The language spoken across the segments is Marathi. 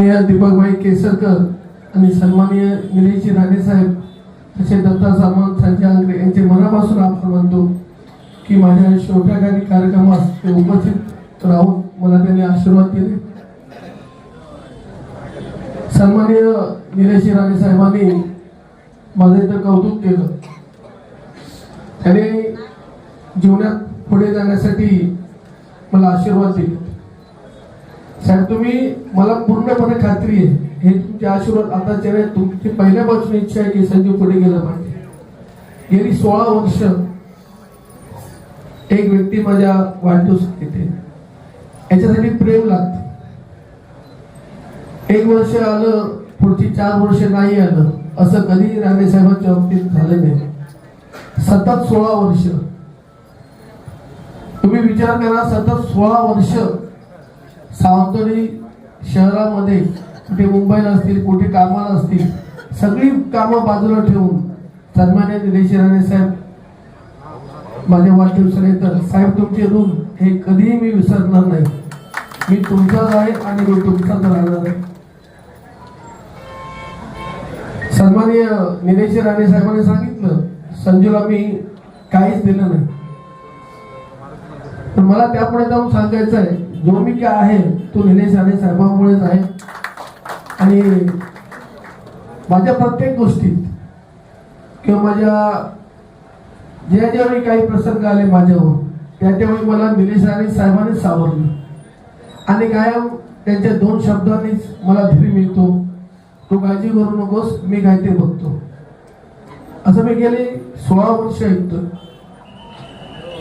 दीपकभाई केसरकर आणि सन्माननीय निलेशजी राणे साहेब तसे दत्ता सामंत संजय आंग्रे यांचे मनापासून आभार मानतो की माझ्या शेवटाकारी कार्यक्रमास ते उपस्थित राहून मला त्यांनी आशीर्वाद दिले. सन्माननीय निलेशजी राणे साहेबांनी माझं इथं कौतुक केलं. त्याने जीवनात पुढे जाण्यासाठी मला आशीर्वाद दिले. साहेब तुम्ही मला पूर्णपणे खात्री आहे. हे तुमचे आशीर्वाद आताच्या नाही तुमची पहिल्यापासून इच्छा आहे की संजीव पुढे गेला पाहिजे. गेली सोळा वर्ष एक व्यक्ती माझ्या वाढदिवस येते याच्यासाठी प्रेम लागत. एक वर्ष आलं पुढची चार वर्ष नाही आलं असं कधी राणे साहेबांच्या बाबतीत झालं नाही. सतत सोळा वर्ष. तुम्ही विचार करा सतत सोळा वर्ष सावंतवाडी शहरामध्ये कुठे मुंबईला असतील कुठे कामाला असतील सगळी कामं बाजूला ठेवून सन्मान्य निलेश राणे साहेब माझ्या वाढदिवसाला येतात साहेब तुमचे ऋण हे कधीही मी विसरणार नाही. मी तुमचाच आहे आणि मी तुमचाच राहणार आहे. सन्मान्य निलेश राणे साहेबांनी सांगितलं संजूला मी काहीच दिलं नाही. पण मला त्यापुढे जाऊन सांगायचं आहे जो मी काय आहे तो निलेश राणे साहेबांमुळेच आहे. आणि माझ्या प्रत्येक गोष्टीत किंवा माझ्या ज्या ज्यावेळी काही प्रसंग आले माझ्यावर त्या त्यावेळी मला निलेश राणे साहेबांनीच सावरलं. आणि कायम त्यांच्या दोन शब्दांनीच मला धीर मिळतो. तू काळजी करू नकोस मी काय ते बघतो. असं मी गेले सोळा वर्ष ऐकतो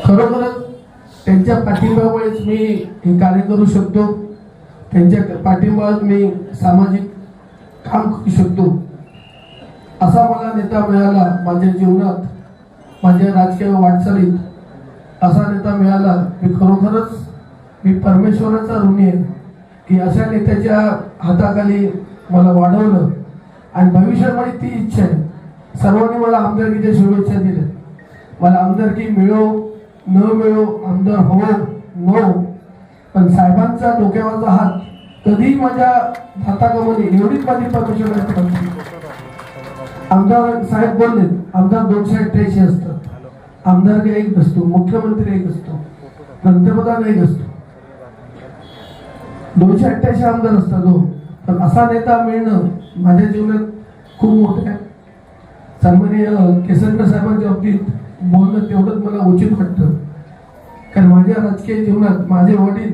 खरोखरच त्यांच्या पाठिंब्यामुळेच मी हे कार्य करू शकतो. त्यांच्या पाठिंब्यात मी सामाजिक काम करू शकतो. असा मला नेता मिळाला माझ्या जीवनात माझ्या राजकीय वाटचालीत. असा नेता मिळाला मी खरोखरच मी परमेश्वराचा ऋणी आहे. की अशा नेत्याच्या हाताखाली मला वाढवलं. आणि भविष्यामध्ये ती इच्छा आहे. सर्वांनी मला आमदारकीच्या शुभेच्छा दिल्या. मला आमदारकी मिळो. न मिळो आमदार हो नो पण साहेबांचा डोक्यावरचा हात कधीही माझ्या हाताकामध्ये एवढीच माझी परमेश्वर आमदार साहेब बोलले आमदार दोनशे अठ्ठ्याऐंशी असतात आमदार एक असतो मुख्यमंत्री एक असतो पंतप्रधान एक असतो. दोनशे अठ्ठ्याऐंशी आमदार असतात हो. पण असा नेता मिळणं माझ्या जीवनात खूप मोठं आहे. सन्माननीय केसरकर साहेबांच्या बाबतीत बोलणं तेवढंच मला उचित वाटतं. कारण माझ्या राजकीय जीवनात माझे वडील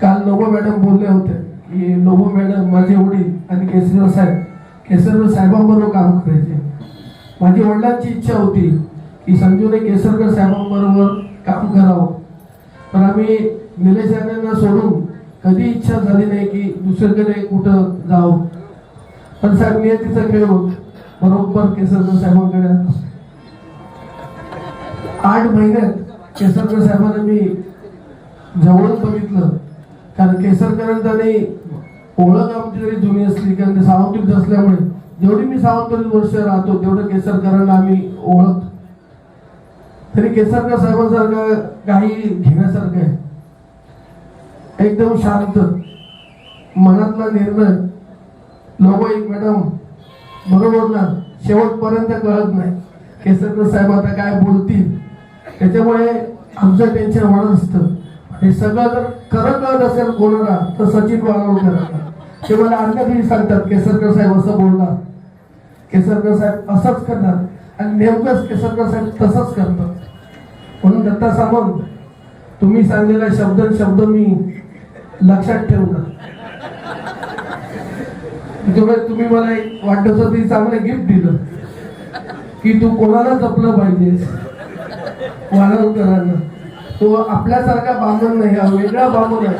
काल लोबो मॅडम बोलले होते की लोबो मॅडम माझे वडील आणि केसरकर साहेब केसरकर साहेबांबरोबर काम करायचे. माझी वडिलांची इच्छा होती की संजूने केसरकर साहेबांबरोबर काम करावं. पण आम्ही निलेश यांना सोडून कधी इच्छा झाली नाही की दुसरीकडे कुठं जावं. पण साहेब नियतीचा खेळ होत बरोबर केसरकर साहेबांकडे आठ महिन्यात केसरकर साहेबांना मी जवळच बघितलं. कारण केसरकरांनी ओळख आमची जरी जुनी असली कारण ते सावंतरीत असल्यामुळे जेवढी मी सावंतरीत वर्ष राहतो तेवढं केसरकरांना आम्ही ओळख. तरी केसरकर साहेबांसारखं काही घेण्यासारखं आहे. एकदम शांत मनातला निर्णय लोक एक मॅडम बरोबर ना? शेवटपर्यंत कळत नाही. केसरकर साहेब आता काय बोलतील? त्याच्यामुळे आमचं टेन्शन वाढत असतं. हे सगळं जर करत करत असेल कोणाला तर सचिन वाळवकर ते मला आणखी सांगतात केसरकर साहेब असं बोलणार. केसरकर साहेब असंच करणार. आणि नेमकंच केसरकर साहेब तसंच करतात. म्हणून दत्ता सामंत तुम्ही सांगलेला शब्द शब्द मी लक्षात ठेवणार. त्यामुळे तुम्ही मला एक वाढदिवसाचं चांगलं गिफ्ट दिलं. की तू कोणाला जपलं पाहिजे वाढवकरांना तो आपल्यासारखा बामण नाही हा वेगळा बामण आहे.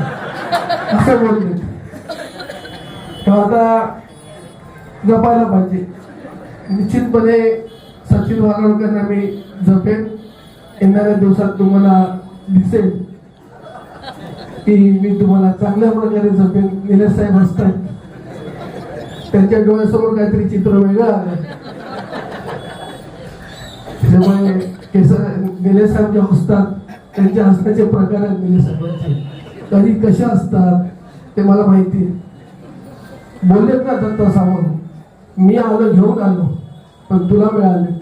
असं बोलले. तो आता जपायला पाहिजे. निश्चितपणे सचिन वागवकरांना मी जपेन. येणाऱ्या दिवसात तुम्हाला दिसेल की मी तुम्हाला चांगल्या प्रकारे जपेन. निलेश साहेब असतात त्यांच्या डोळ्यासमोर काहीतरी चित्र वेगळं आलं त्यामुळे केसर निलेश साहेब जे हसतात त्यांच्या हसण्याचे प्रकार आहेत निलेश साहेबांचे कधी कसे असतात ते मला माहिती बोललेत ना दत्ता सावंत मी आलो घेऊन आलो पण तुला मिळाले.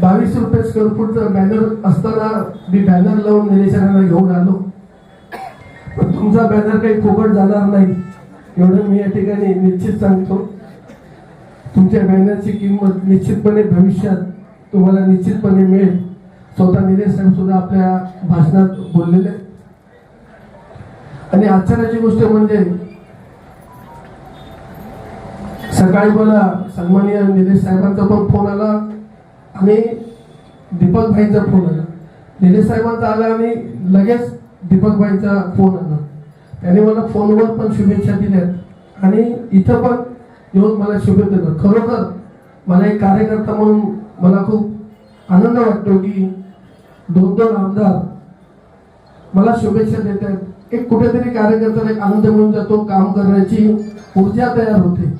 बावीस रुपये स्क्वेअर फूटचा बॅनर असताना मी बॅनर लावून निलेशनाला घेऊन आलो. पण तुमचा बॅनर काही फुकट जाणार नाही एवढं मी या ठिकाणी निश्चित सांगतो. तुमच्या बॅनरची किंमत निश्चितपणे भविष्यात तुम्हाला निश्चितपणे मिळेल. स्वतः निलेश साहेब सुद्धा आपल्या भाषणात बोललेले आहेत. आणि आश्चर्याची गोष्ट म्हणजे सकाळी मला सन्माननीय निलेश साहेबांचा पण फोन आला आणि दीपक भाईंचा फोन आला. निलेश साहेबांचा आला आणि लगेच दीपक भाईंचा फोन आला. त्याने मला फोनवर पण शुभेच्छा दिल्यात. आणि इथं पण येऊन मला शुभेच्छा दिल्या खरोखर मला एक कार्यकर्ता म्हणून मला खूप आनंद वाटतो की दोन दोन आमदार मला शुभेच्छा देत आहेत एक कुठेतरी कार्यकर्त्याला एक आनंद मिळून जातो काम करण्याची ऊर्जा तयार होते.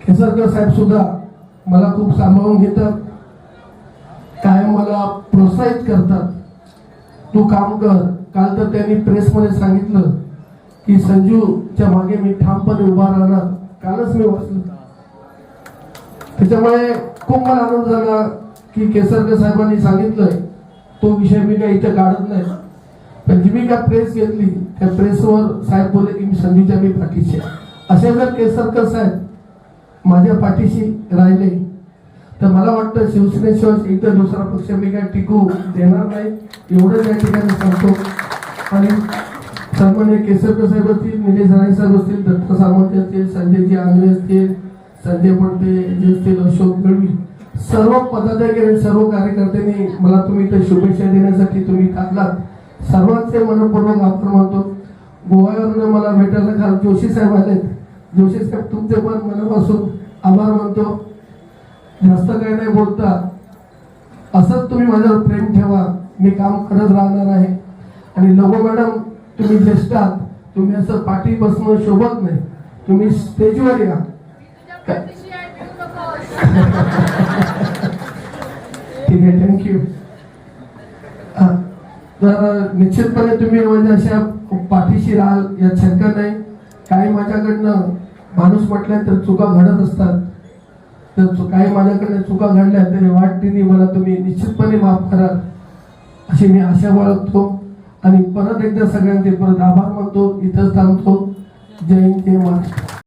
खेसरकर साहेब सुद्धा मला खूप सांभाळून घेतात. कायम मला प्रोत्साहित करतात. तू काम कर. काल तर त्यांनी प्रेसमध्ये सांगितलं की संजूच्या मागे मी ठामपणे उभा राहणार. कालच मी वाचलं. त्याच्यामुळे खूप मला आनंद झाला की केसरकर साहेबांनी सांगितलंय तो विषय मी काही इथं काढत नाही. पण जी मी काय प्रेस घेतली त्या प्रेसवर साहेब बोलले की मी संधीच्या मी पाठीशी असे जर केसरकर साहेब माझ्या पाठीशी राहिले तर मला वाटतं शिवसेनेशिवाय इथं दुसरा पक्ष मी काय टिकू देणार नाही. एवढंच या ठिकाणी सांगतो. आणि सन्मान्य केसरकर साहेब असतील निलेश राणे साहेब असतील दत्त सामंत असतील संजयजी आंग्रे असतील संजय पडते जे असतील अशोक गळवी सर्व पदाधिकारी आणि सर्व कार्यकर्त्यांनी मला तुम्ही इथे शुभेच्छा देण्यासाठी तुम्ही टाकलात सर्वांचे मनपूर्वक आभार मानतो. गोव्यावरून मला भेटायला काल जोशी साहेब आले जोशी साहेब तुमचे पण मनापासून आभार मानतो. जास्त काही नाही बोलता. असंच तुम्ही माझ्यावर प्रेम ठेवा. मी काम करत राहणार आहे. आणि लोगो मॅडम तुम्ही ज्येष्ठ आहात. तुम्ही असं पाठी बसणं शोभत नाही. तुम्ही स्टेजवर या. ठीक आहे थँक्यू तर निश्चितपणे तुम्ही म्हणजे अशा पाठीशी राहाल यात शंका नाही. काही माझ्याकडनं माणूस म्हटल्या तर चुका घडत असतात. तर काही माझ्याकडनं चुका घडल्या तरी वाटतीने मला तुम्ही निश्चितपणे माफ कराल अशी मी आशा बाळगतो. आणि परत एकदा सगळ्यांचे परत आभार मानतो इथंच थांबतो. जय हिंद जय महाराष्ट्र.